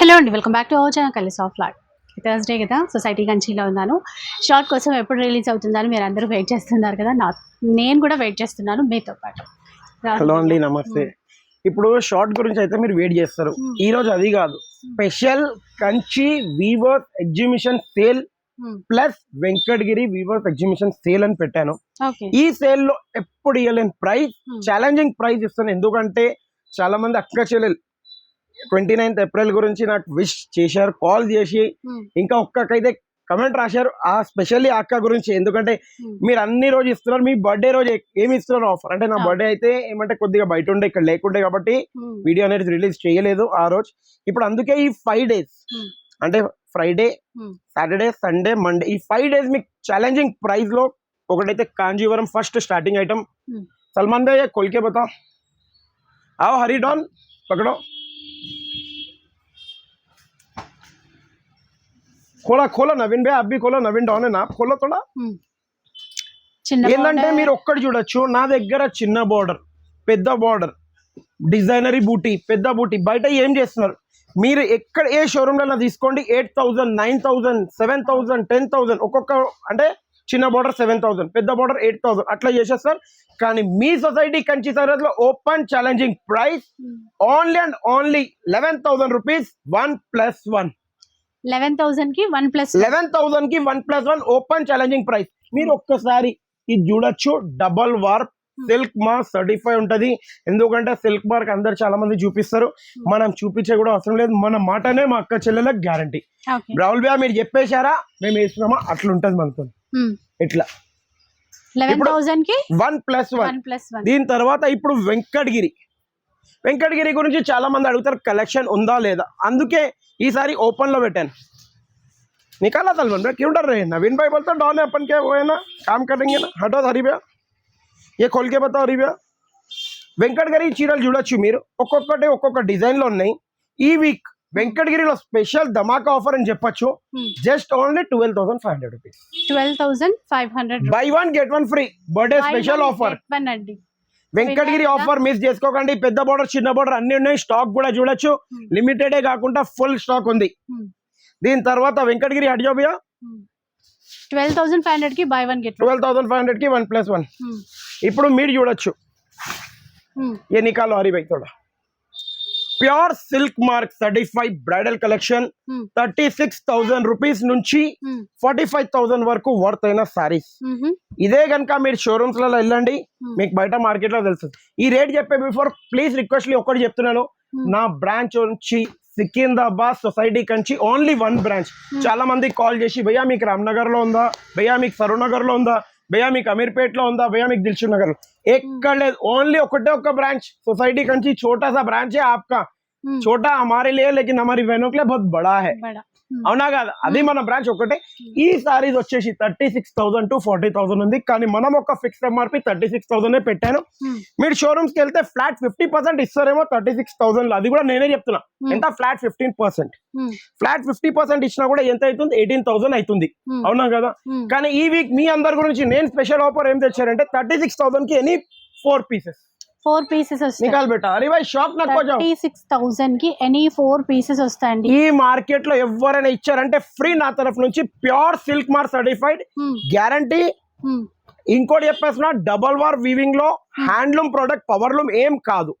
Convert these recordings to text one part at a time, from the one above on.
Hello అండి welcome back to our channel కలిసి ఆఫ్ లాట్ థర్స్డే కదా సొసైటీ కంచిలో ఉన్నాను. షార్ట్ కోసం ఎప్పుడు రిలీజ్ అవుతుందని మీరు అందరూ వెయిట్ చేస్తున్నారు కదా నా నేను కూడా వెయిట్ చేస్తున్నాను మీతో పాటు. హలో అండి నమస్తే. ఇప్పుడు షార్ట్ గురించి అయితే మీరు వెయిట్ చేస్తారు. ఈ రోజు అది కాదు. Special Kanchi weavers exhibition sale plus Venkatagiri weavers exhibition sale అని పెట్టాను. ఈ సేల్లో ఎప్పుడు ఇవ్వలేని ప్రైస్. ఛాలెంజింగ్ ప్రైస్ ఇస్తాను. ఎందుకంటే చాలా మంది అక్క చెల్లెలు ట్వంటీ నైన్త్ ఏప్రిల్ గురించి నాకు విష్ చేశారు కాల్ చేసి hmm. ఇంకా ఒక్కకైతే కమెంట్ రాశారు ఆ స్పెషల్లీ అక్క గురించి. ఎందుకంటే hmm. మీరు అన్ని రోజు ఇస్తున్నారు మీ బర్త్డే రోజు ఏమి ఇస్తున్నారు ఆఫర్? అంటే నా ah. బర్త్డే అయితే ఏమంటే కొద్దిగా బయట ఉండే ఇక్కడ లేకుండే కాబట్టి hmm. వీడియో అనేది రిలీజ్ చేయలేదు ఆ రోజు. ఇప్పుడు అందుకే ఈ ఫైవ్ డేస్ అంటే ఫ్రైడే సాటర్డే సండే మండే ఈ ఫైవ్ డేస్ మీకు ఛాలెంజింగ్ ప్రైస్లో ఒకటైతే Kanjeevaram first starting item Salman భాయ్ కొలికే బతా. आओ హరి డాన్ పకడో खोला खोलो नवीन भाई आप भी खोलो नवीन डॉन है ना आप खोलो थोड़ा చిన్న ఏంటంటే border. మీరు ఒక్కటి చూడొచ్చు నా దగ్గర చిన్న బార్డర్ పెద్ద బార్డర్ డిజైనరీ బూటీ పెద్ద బూటీ బయట ఏం చేస్తున్నారు మీరు ఎక్కడ ఏ షోరూమ్లో తీసుకోండి eight thousand nine thousand seven thousand ten thousand ఒక్కొక్క అంటే చిన్న బార్డర్ సెవెన్ థౌసండ్ పెద్ద బార్డర్ ఎయిట్ థౌసండ్ అట్లా చేసేస్తారు కానీ మీ society Kanchi సరహద్దులో open challenging price Hmm. Only and only eleven thousand rupees one plus one eleven థౌసండ్కి one plus eleven థౌసండ్కి one plus one open challenging price మీరు ఒక్కసారి ఇది చూడొచ్చు double warp silk mark certify ఉంటది. ఎందుకంటే సిల్క్ మార్క్ అందరు చాలా మంది చూపిస్తారు మనం చూపించే కూడా అవసరం లేదు. మన మాటనే మా అక్క చెల్లెలకు గ్యారంటీ బ్రౌల్ బ్యా మీరు చెప్పేశారా? మేము వేస్తున్నామా? అట్లా ఉంటుంది మనతో ఇట్లా. Plus one. One plus one. దీని తర్వాత ఇప్పుడు వెంకటగిరి. వెంకటగిరి గురించి చాలా మంది అడుగుతారు కలెక్షన్ ఉందా లేదా అందుకే ఈసారి ఓపెన్ లో పెట్టాను निकाला सलमान भाई क्यों डर रहे हैं नवीन भाई बोलता डॉन है अपन क्या वो है ना काम करेंगे ना हटो हरी भैया ये खोल के बताओ हरी भैया వెంకటగిరి చీరలు చూడొచ్చు మీరు ఒక్కొక్కటి ఒక్కొక్క డిజైన్ లో ఉన్నాయి ఈ వీక్ వెంకటగిరిలో స్పెషల్ ధమాకా ఆఫర్ అని చెప్పొచ్చు just only twelve thousand five hundred rupees twelve thousand five hundred buy one get one free birthday special offer one అండి వెంకటగిరి విన్నారా? ఆఫర్ మిస్ చేసుకోకండి పెద్ద బోర్డర్ చిన్న బోర్డర్ అన్ని ఉన్నాయి స్టాక్ కూడా చూడొచ్చు Hmm. లిమిటెడే కాకుండా ఫుల్ స్టాక్ ఉంది Hmm. దీని తర్వాత వెంకటగిరి హడియో భయ్యా ట్వెల్వ్ థౌసండ్ ఫైవ్ హండ్రెడ్ కి buy one get twelve thousand five hundred కి వన్ ప్లస్ వన్ ఇప్పుడు మీరు చూడొచ్చు ये निकालो हरी भाई थोड़ा pure silk mark certified bridal collection thirty six thousand rupees నుంచి ఫార్టీ ఫైవ్ థౌసండ్ వరకు వర్త్ అయిన సారీస్ ఇదే కనుక మీరు షోరూమ్స్లలో వెళ్ళండి మీకు బయట మార్కెట్లో తెలుస్తుంది ఈ రేట్ చెప్పే బిఫోర్ ప్లీజ్ రిక్వెస్ట్ ఒకటి చెప్తున్నాను. నా బ్రాంచ్ నుంచి Secunderabad society Kanchi only one branch చాలా మంది కాల్ చేసి భయ్యా మీకు రామ్నగర్లో ఉందా? భయ్యా మీకు సరూర్ నగర్లో ఉందా? भैया अमीरपेट भैया दिलचु नगर एक ओनली ब्रांच सोसाइटी कंची छोटा सा ब्रांच है आपका छोटा हमारे लिए लेकिन हमारी बहनों के लिए बहुत बड़ा है बड़ा। అవునా కాదు? అది మన బ్రాంచ్ ఒకటే ఈ సారీస్ వచ్చేసి thirty six thousand to forty thousand ఉంది. కానీ మనం ఒక fix MRP thirty six thousand పెట్టాను. మీరు షోరూమ్స్కి వెళ్తే ఫ్లాట్ ఫిఫ్టీ పర్సెంట్ ఇస్తారేమో థర్టీ సిక్స్ థౌసండ్ అది కూడా నేనే చెప్తున్నా. ఎంత? Flat fifteen percent flat fifty percent ఇచ్చినా కూడా ఎంత అవుతుంది? ఎయిటీన్ థౌసండ్ అవుతుంది. అవునా కదా? కానీ ఈ వీక్ మీ అందరి గురించి నేను స్పెషల్ ఆఫర్ ఏం తెచ్చారంటే thirty six థౌసండ్కి any four pieces four pieces వస్తాయి. షాప్ థర్టీ సిక్స్ థౌసండ్కి ఎనీ ఫోర్ పీసెస్ వస్తాయండి. ఈ మార్కెట్లో ఎవరైనా ఇచ్చారంటే ఫ్రీ నా తరఫు నుంచి pure silk mark certified guarantee ఇంకోటి చెప్పేసిన డబల్ వార్ వీవింగ్లో హ్యాండ్లూమ్ ప్రోడక్ట్ పవర్లూమ్ ఏం కాదు.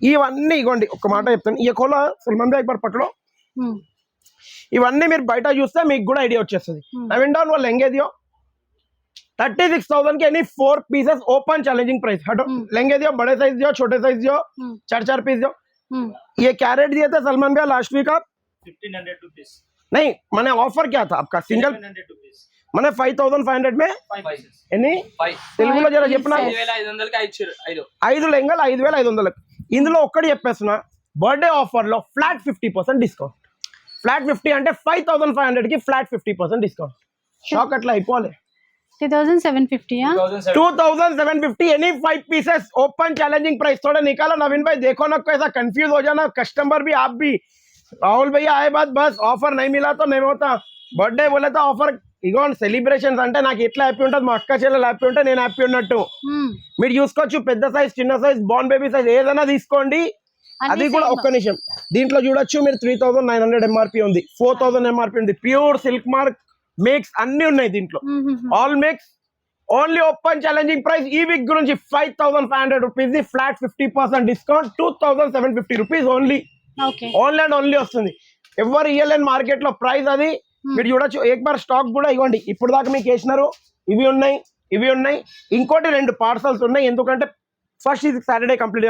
ఇవన్నీ ఇగోండి ఒక మాట చెప్తాను ఈ కోల సల్మాన్ ఒకసారి పక్కలో. ఇవన్నీ మీరు బయట చూస్తే మీకు కూడా ఐడియా వచ్చేస్తుంది. నవీన్ డౌన్ వాళ్ళు లెంగే దియో थर्टी सिक्स थाउजेंड के यानी four pieces open challenging price हटो हम्म। लेंगे दियो बड़े साइज दियो छोटे साइज दियो चार चार पीस दियो ये कैरेट दिए थे सलमान भैया लास्ट वीक आप फिफ्टीन हंड्रेड रुपीज नहीं मैंने ऑफर क्या था आपका सिंगल హండ్రెడ్ రూపీస్ मैंने फाइव थाउजेंड फाइव हंड्रेड में ఫైవ్ ఎన్ని ఫైవ్ తెలుగులో జర చెప్పిన Five ఐదు వేల ఐదు వందలకి ఇచ్చారు ఐదు ఐదు లెంగలు ఐదు వేల ఐదు వందలకు ఇందులో ఒక్కటి చెప్పేస్తున్నా బర్త్డే ఆఫర్ లో flat fifty percent discount flat fifty అంటే ఫైవ్ థౌసండ్ ఫైవ్ హండ్రెడ్ కి flat fifty percent discount shock అట్లా అయిపోవాలి Three thousand seven fifty two thousand seven fifty any five pieces open challenging price थोड़ा निकालो नवीन भाई देखो ना कैसा कंफ्यूज हो जाना कस्टमर भी आप भी राहुल भैया आए बात बस ऑफर नहीं मिला तो नहीं होता బర్త్డే बोले तो ఆఫర్ ఇగోండి సెలబ్రేషన్స్ అంటే నాకు ఎట్లా హ్యాపీ ఉంటుంది మా అక్క చెల్లెలు హ్యాపీ ఉంటే నేను హ్యాపీ ఉన్నట్టు మీరు చూసుకోవచ్చు పెద్ద సైజ్ చిన్న సైజ్ బాన్ బేబీ సైజ్ ఏదైనా తీసుకోండి అన్ని అది కూడా same. ఒక్క నిమిషం దీంట్లో చూడొచ్చు మీరు three thousand nine hundred MRP ఉంది ఫోర్ థౌసండ్ ఎంఆర్పి ఉంది ప్యూర్ సిల్క్ మార్క్ మేక్స్ అన్ని ఉన్నాయి దీంట్లో. All makes only open challenging price ఈ వీక్ గురించి five thousand five hundred rupees flat fifty percent discount two thousand seven fifty rupees only only and only వస్తుంది. ఎవరు ఇయ్యలేని మార్కెట్లో price అది మీరు చూడొచ్చు. ఏక్ బార్ స్టాక్ కూడా ఇవ్వండి. ఇప్పుడు దాకా మీకు వేసినారు ఇవి ఉన్నాయి ఇవి ఉన్నాయి. ఇంకోటి రెండు పార్సల్స్ ఉన్నాయి. ఎందుకంటే ఫస్ట్ ఇది సాటర్డే కంప్లీట్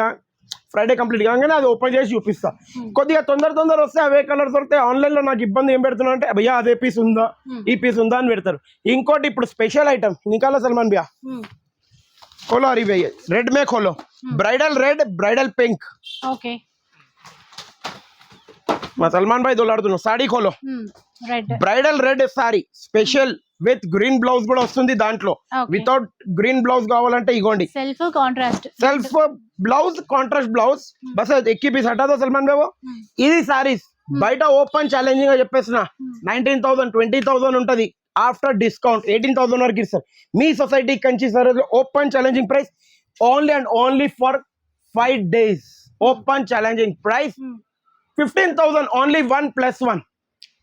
ఫ్రైడే కంప్లీట్ కాగానే అది ఓపెన్ చేసి చూపిస్తా కొద్దిగా తొందర తొందర వస్తే అవే కలర్స్ దొరికితే ఆన్లైన్ లో నాకు ఇబ్బంది ఏం పెడుతున్నా అంటే భయ్యా అదే పీస్ ఉందా ఈ పీస్ ఉందా అని పెడతారు ఇంకోటి ఇప్పుడు స్పెషల్ ఐటమ్ నికాలో సల్మాన్ భయ్యా మ్మ్. खोलो अरे भैया रेड में खोलो bridal red bridal pink okay मैं सलमान भाई దొలాడుతున్నాను సాడీ खोलो మ్మ్. Red bridal red sari special with green blouse కూడా వస్తుంది దాంట్లో. వితౌట్ గ్రీన్ బ్లౌజ్ కావాలంటే ఇగోండి. Self contrast. Self blouse contrast blouse. Bus ఎక్కి పీస్ హటాదో సల్మాన్ బాబు? ఇది సారీస్ బయట ఓపెన్ ఛాలెంజింగ్గా చెప్పేసిన నైన్టీన్ థౌసండ్ ట్వంటీ థౌసండ్ ఉంటది. ఆఫ్టర్ డిస్కౌంట్ ఎయిటీన్ థౌసండ్ వరకు ఇస్తారు. మీ society Kanchi sir open challenging price only and only for five days open challenging price fifteen thousand only one plus one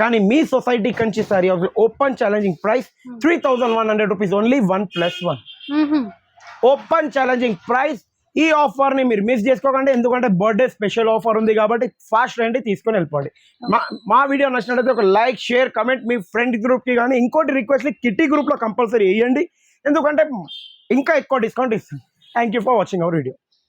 కానీ మీ society Kanchi sari open challenging price three thousand one hundred rupees only one plus one. Open challenging price ఈ ఆఫర్ని మీరు miss చేసుకోకండి. ఎందుకంటే birthday special offer ఉంది కాబట్టి fast రండి తీసుకొని వెళ్ళిపోండి. మా మా వీడియో నచ్చినట్లయితే ఒక లైక్ షేర్ కమెంట్ మీ ఫ్రెండ్ గ్రూప్కి కానీ ఇంకోటి రిక్వెస్ట్ కిట్టి గ్రూప్లో కంపల్సరీ వేయండి. ఎందుకంటే ఇంకా ఎక్కువ డిస్కౌంట్ ఇస్తుంది. Thank you for watching our video